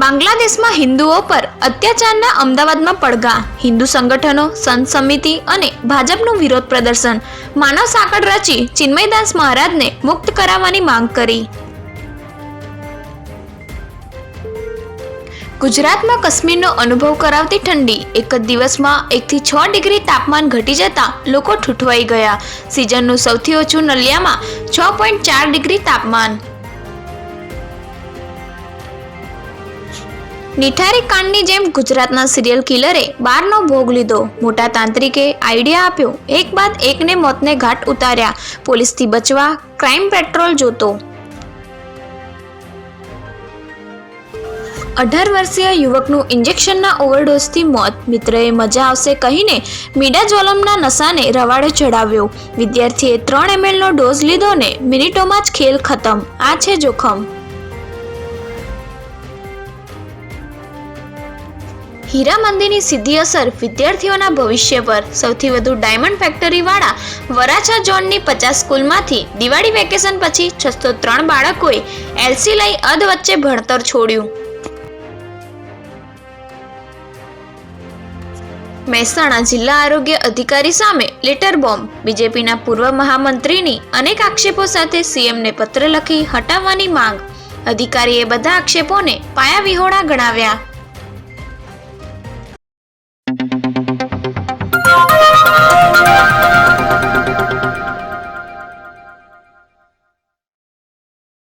બાંગ્લાદેશમાં હિન્દુઓ પર અત્યાચારના અમદાવાદમાં પડઘા, હિન્દુ સંગઠનો, સંત સમિતિ અને ભાજપનું વિરોધ પ્રદર્શન. માનવ સાંકળ રચી ચિન્મયદાસ મહારાજને મુક્ત કરાવવાની માંગ કરી. ગુજરાતમાં કાશ્મીરનો અનુભવ કરાવતી ઠંડી, એક જ દિવસમાં એકથી છ ડિગ્રી તાપમાન ઘટી જતા લોકો ઠૂઠવાઈ ગયા. સિઝનનું સૌથી ઓછું નલિયામાં છ પોઈન્ટ ચાર ડિગ્રી તાપમાન. નિઠારી કાંડની જેમ ગુજરાતના સિરિયલ કિલરે બારનો ભોગ લીધો. મોટા તાંત્રિકે આઈડિયા આપ્યો. એક બાદ એકને મોતને ઘાટ ઉતાર્યા. પોલીસથી બચવા ક્રાઇમ પેટ્રોલ જોતો. અઢાર વર્ષીય યુવકનું ઇન્જેક્શનના ઓવરડોઝથી મોત. મિત્રએ મજા આવશે કહીને મીડાજોલમના નશાને રવાડે ચડાવ્યો. વિદ્યાર્થીએ ત્રણ એમએલનો ડોઝ લીધો ને મિનિટોમાં જ ખેલ ખતમ. આ છે જોખમ. હીરા મંદિરની સીધી અસર વિદ્યાર્થીઓના ભવિષ્ય પર. સૌથી વધુ ડાયમંડ ફેક્ટરીવાળા વરાછા ઝોનની પચાસ સ્કૂલમાંથી દિવાળી વેકેશન પછી છસો ત્રણ બાળકોએ એલસી લઈ અધ વચ્ચે ભણતર છોડ્યું. મહેસાણા જિલ્લા આરોગ્ય અધિકારી સામે લેટર બોમ્બ. બીજેપીના પૂર્વ મહામંત્રીની અનેક આક્ષેપો સાથે સીએમને પત્ર લખી હટાવવાની માંગ. અધિકારીએ બધા આક્ષેપોને પાયાવિહોણા ગણાવ્યા.